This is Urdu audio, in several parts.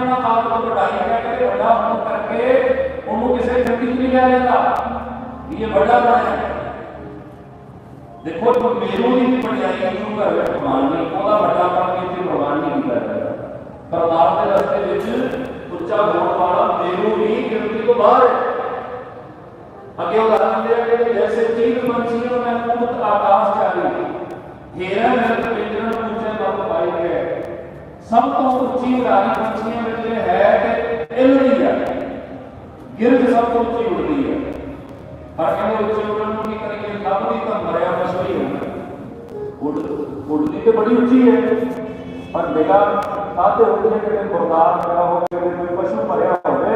ਇਹਨਾਂ ਦਾ ਆਪ ਤੋਂ ਵਡਾਈ ਕਰਕੇ ਵੱਡਾ ਹੋਣ ਕਰਕੇ ਉਹਨੂੰ ਕਿਸੇ ਖੇਤੀ ਚ ਨਹੀਂ ਲਿਆ ਜਾਂਦਾ ਵੀ ਇਹ ਵੱਡਾ ਬਣਿਆ ਦੇਖੋ ਜੋ ਮੇਰੂ ਦੀ ਵਡਿਆਈ ਨੂੰ ਘਰ ਵਿੱਚ ਪ੍ਰਮਾਣ ਨਹੀਂ ਉਹਦਾ ਵੱਡਾ ਬਣ ਕੇ ਇੱਥੇ ਪ੍ਰਮਾਣ ਨਹੀਂ ਕੀਤਾ ਜਾਂਦਾ ਪਰਮਾਰ ਦੇ ਰਸਤੇ ਵਿੱਚ ਉੱਚਾ ਹੋਣ ਵਾਲਾ ਮੇਰੂ ਹੀ ਗਿਣਤੀ ਤੋਂ ਬਾਹਰ ਹੈ ਅੱਗੇ ਉਦਾਹਰਨ ਦੇ ਕਿ ਜੈਸੇ ਚੀਨ ਮੰਚੀਆਂ ਮੈਂ ਮੁਕਤ ਆਕਾਸ਼ ਚਾਲੀ ਹੀਰਾ ਮਿਰਤ ਪਿੰਜਰਨ ਉੱਚੇ ਬੰਦ ਪਾਈ ਗਏ ਸਭ ਤੋਂ ਉੱਚੀ ਉਡਾਰੀ ਪੰਛੀਆਂ کہتے ہیں کہ علم نہیں جاتا گرد سب کو اچھی اڑتی ہے۔ ہر کہنے اچھے اڑنے کی کرے کہ لب نہیں تو مریا مشہور ہی ہوگا اڑتی تو بڑی اچھی ہے، پر بیگا ساتھ اڑتی ہے کہ بردار کرا ہو کہ کوئی پشو مریا ہوئے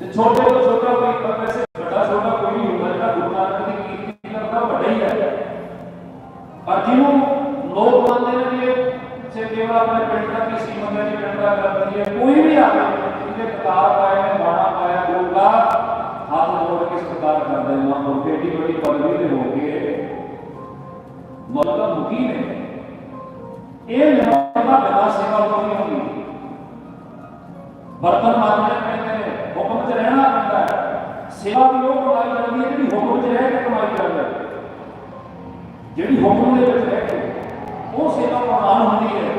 چھوٹے تو چھوٹا کوئی پکڑ سے بڑا چھوٹا کوئی نہیں ہوتا جڑا گرو نانک دی کیرت نہیں بڑا ہی ہے پر جنوں لوگ مانتے ہیں کہ سے کیول اپنے پنڈ کا کسی بندے نے پنڈ کا کر کوئی بھی آ کے کتاب پایا ہے بانا پایا گرو ہاتھ موڑ کے استقبال کرتا ہے ماں اور بیٹی بڑی پدوی دے ہو کے مولا مقیم ہے یہ نماز بنا سیوا کوئی نہیں برتن ਹੈ ਸੇਵਾ ਵੀ ਉਹ ਕਮਾਈ ਜਾਂਦੀ ਹੈ ਜਿਹੜੀ ਹੁਕਮ 'ਚ ਰਹਿ ਕੇ ਕਮਾਈ ਕਰਦਾ ਹੈ ਜਿਹੜੀ ਹੁਕਮ ਦੇ ਵਿੱਚ ਰਹਿ ਕੇ ਉਹ ਸੇਵਾ ਪ੍ਰਮਾਨ ਹੁੰਦੀ ਹੈ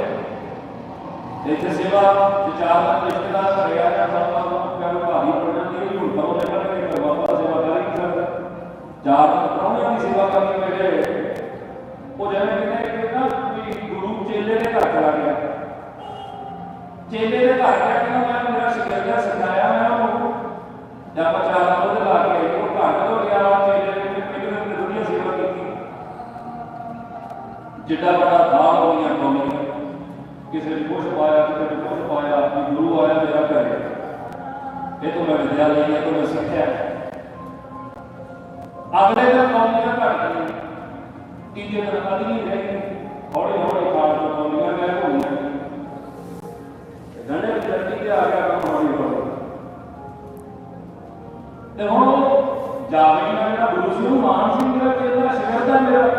ਇੱਥੇ ਸੇਵਾ ਵਿਚਾਰ ਦਾ ਰਿਸ਼ਤੇਦਾਰ ਘਰੇ ਆ ਜਾਂਦਾ ਤਾਂ ਉਹਨੂੰ ਕਹਿੰਦਾ ਭਾਰੀ ਪੜ ਜਾਂਦੀ ਹੈ ਹੁਣ ਕਹੋ ਲੈ ਕੇ ਕਿ ਬਾਬਾ ਸੇਵਾ ਕਰ ਹੀ ਨਹੀਂ ਸਕਦਾ ਚਾਰ ਦਿਨ ਪ੍ਰਾਹੁਣਿਆਂ ਦੀ ਸੇਵਾ ਕਰਨੀ ਮੇਰੇ ਉਹ ਜਿਵੇਂ ਕਹਿੰਦੇ ਕਿ ਨਾ ਵੀ ਗੁਰੂ ਚੇਲੇ ਦੇ ਘਰ ਚਲਾ ਗਿਆ ਚੇਲੇ ਦੇ ਘਰ ਗਿਆ ਕਿ ਮੈਂ جڈا بڑا دار ہو گیا قوم نے کسی نے کچھ پایا کسی نے کچھ پایا اپنی گرو آیا میرا گھر یہ تو میں ودیا لیا تو میں سکھا اگلے دن قوم نے گھر گئی تیجے دن ادنی رہ گئی ہولی ہولی کار تو قوم نے گھر ہو گیا گھنے کی جلدی کے آ گیا کام ہولی ہولی ہوں جا رہی میں گرو سنگھ مان سنگھ کے شہر تھا میرا